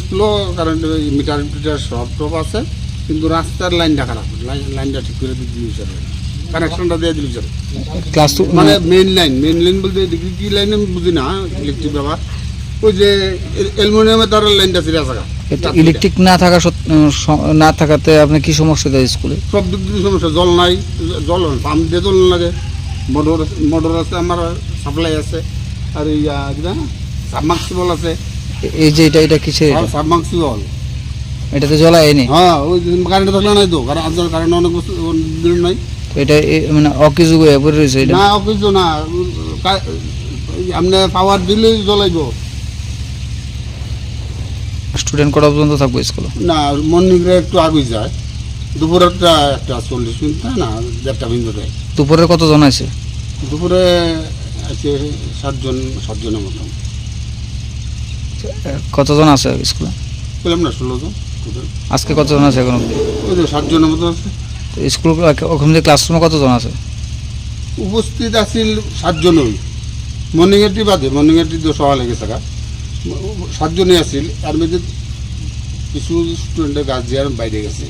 স্কুলও current meter meter সব top আছে কিন্তু রাস্তার লাইনটা খারাপ। লাইন লাইনটা ঠিক করে দিতে দিল কানেকশনটা দিয়ে স্যার ক্লাস মানে মেইন লাইন মেইন লাইন বলতে এদিকে কি লাইন আমি বুঝি না ইলেকট্রিক ব্যাপার। ওই যে অ্যালুমিনিয়ামের তারের লাইনটা ছিঁড়ে গা। ইলেকট্রিক না থাকা না থাকাতে আপনার কি সমস্যা দেয় স্কুলে? সব দিক দিয়ে সমস্যা জল নাই জল পাম্প দিয়ে জল লাগে। মোটর মোটর আছে আমার সাপ্লাই আছে। আর এই সাবমার্সিবল আছে। এই যে এটা এটা কিসের এটা? সাবমার্সিবল এটাতে জল আয়নি? হ্যাঁ ওই কারেন্ট থাকলে নাই তো কারণ আজকাল কারেন্ট অনেক দিন নাই। এটা মানে অকিযুগ হয়ে পড়ে রয়েছে এটা? না কিছু না আপনি পাওয়ার দিলেই জ্বলাইব স্টুডেন্ট কটা পর্যন্ত থাকবে স্কুলে? না মর্নিংয়ে একটু আগে যায়। দুপুরেরটা একটা চল্লিশ মিনিট না? দেড়টা মিনিট দুপুরে কতজন আছে? দুপুরে আছে সাতজন সাতজনের মতন। কতজন আছে স্কুলে? পেলাম না ষোলো জন আজকে কতজন আছে এখন? ওই তো সাতজনের মতো আছে। তো স্কুল ওখানে ক্লাসরুমে কতজন আছে? উপস্থিত আছিল সাতজন ওই মর্নিং এটি বাদে মর্নিং এটি তো সকাল লেগে থাকা। সাতজনই আছিল। আর মধ্যে কিছু স্টুডেন্টের গার্জিয়ান বাইরে গেছে।